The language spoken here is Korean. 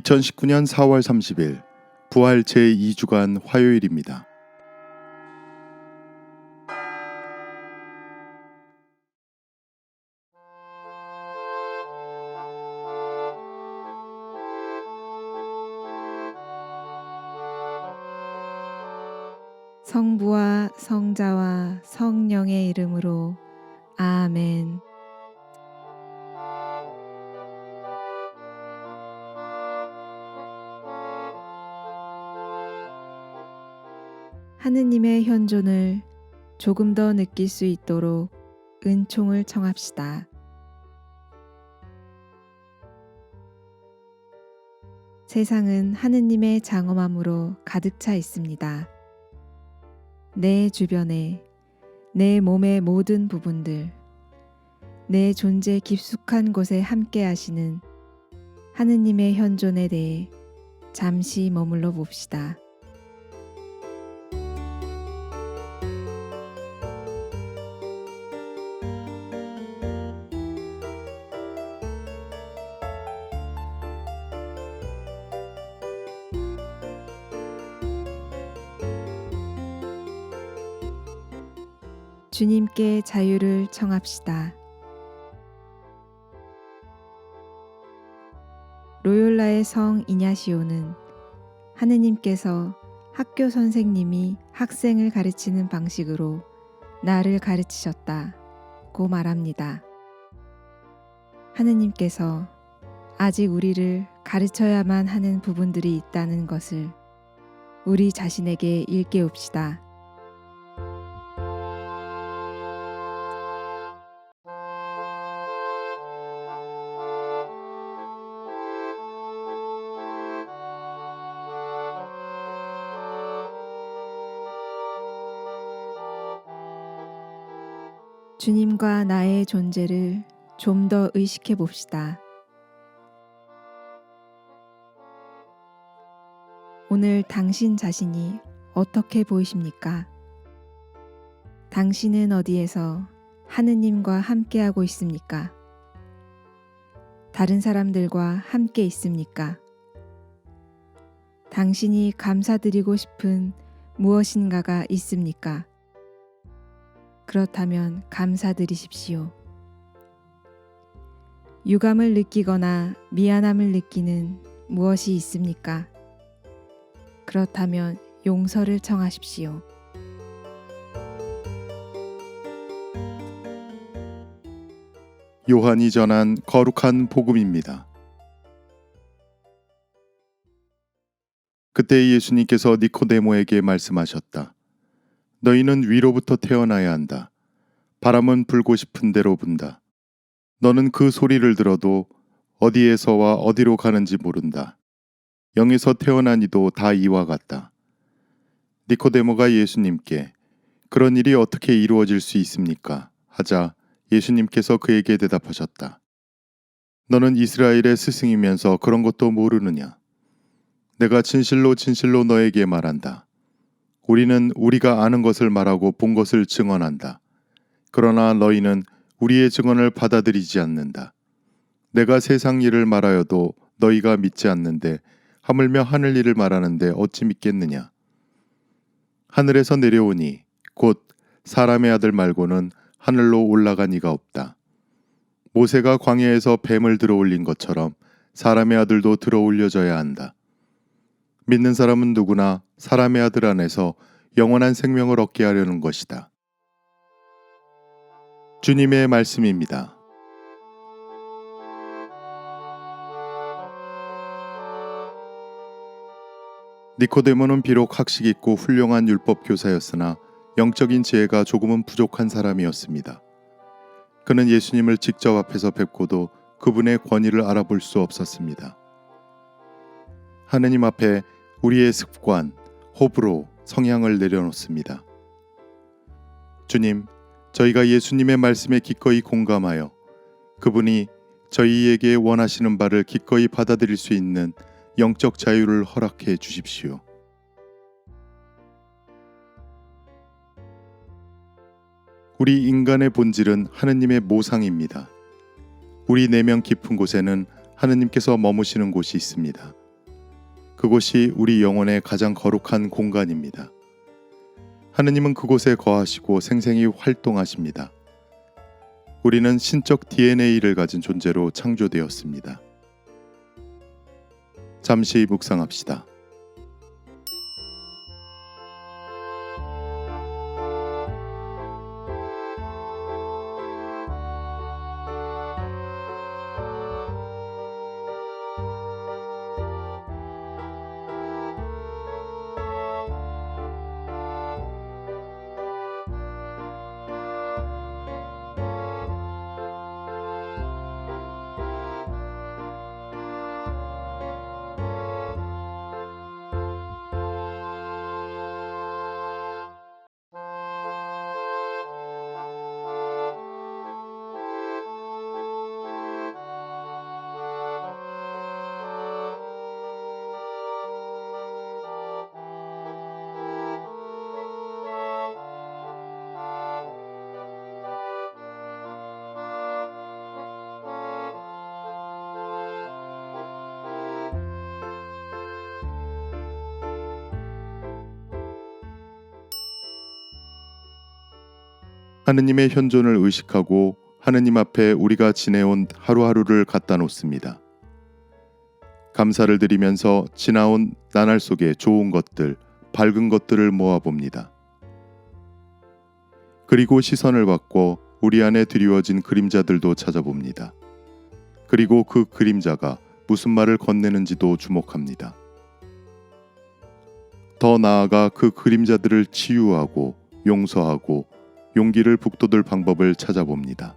2019년 4월 30일 부활 제2주간 화요일입니다. 성부와 성자와 성령의 이름으로 아멘. 하느님의 현존을 조금 더 느낄 수 있도록 은총을 청합시다. 세상은 하느님의 장엄함으로 가득 차 있습니다. 내 주변에 내 몸의 모든 부분들, 내 존재 깊숙한 곳에 함께 하시는 하느님의 현존에 대해 잠시 머물러 봅시다. 주님께 자유를 청합시다. 로욜라의 성 이냐시오는 하느님께서 학교 선생님이 학생을 가르치는 방식으로 나를 가르치셨다고 말합니다. 하느님께서 아직 우리를 가르쳐야만 하는 부분들이 있다는 것을 우리 자신에게 일깨웁시다. 주님과 나의 존재를 좀 더 의식해 봅시다. 오늘 당신 자신이 어떻게 보이십니까? 당신은 어디에서 하느님과 함께하고 있습니까? 다른 사람들과 함께 있습니까? 당신이 감사드리고 싶은 무엇인가가 있습니까? 그렇다면 감사드리십시오. 유감을 느끼거나 미안함을 느끼는 무엇이 있습니까? 그렇다면 용서를 청하십시오. 요한이 전한 거룩한 복음입니다. 그때 예수님께서 니코데모에게 말씀하셨다. 너희는 위로부터 태어나야 한다. 바람은 불고 싶은 대로 분다. 너는 그 소리를 들어도 어디에서와 어디로 가는지 모른다. 영에서 태어난 이도 다 이와 같다. 니코데모가 예수님께 그런 일이 어떻게 이루어질 수 있습니까? 하자 예수님께서 그에게 대답하셨다. 너는 이스라엘의 스승이면서 그런 것도 모르느냐? 내가 진실로 진실로 너에게 말한다. 우리는 우리가 아는 것을 말하고 본 것을 증언한다. 그러나 너희는 우리의 증언을 받아들이지 않는다. 내가 세상 일을 말하여도 너희가 믿지 않는데 하물며 하늘 일을 말하는데 어찌 믿겠느냐? 하늘에서 내려오니 곧 사람의 아들 말고는 하늘로 올라간 이가 없다. 모세가 광야에서 뱀을 들어 올린 것처럼 사람의 아들도 들어 올려져야 한다. 믿는 사람은 누구나 사람의 아들 안에서 영원한 생명을 얻게 하려는 것이다. 주님의 말씀입니다. 니코데모는 비록 학식 있고 훌륭한 율법 교사였으나 영적인 지혜가 조금은 부족한 사람이었습니다. 그는 예수님을 직접 앞에서 뵙고도 그분의 권위를 알아볼 수 없었습니다. 하느님 앞에 우리의 습관, 호불호, 성향을 내려놓습니다. 주님, 저희가 예수님의 말씀에 기꺼이 공감하여 그분이 저희에게 원하시는 바를 기꺼이 받아들일 수 있는 영적 자유를 허락해 주십시오. 우리 인간의 본질은 하느님의 모상입니다. 우리 내면 깊은 곳에는 하느님께서 머무시는 곳이 있습니다. 그곳이 우리 영혼의 가장 거룩한 공간입니다. 하느님은 그곳에 거하시고 생생히 활동하십니다. 우리는 신적 DNA를 가진 존재로 창조되었습니다. 잠시 묵상합시다. 하느님의 현존을 의식하고 하느님 앞에 우리가 지내온 하루하루를 갖다 놓습니다. 감사를 드리면서 지나온 나날 속의 좋은 것들, 밝은 것들을 모아봅니다. 그리고 시선을 바꿔 우리 안에 드리워진 그림자들도 찾아봅니다. 그리고 그 그림자가 무슨 말을 건네는지도 주목합니다. 더 나아가 그 그림자들을 치유하고 용서하고 용기를 북돋을 방법을 찾아봅니다.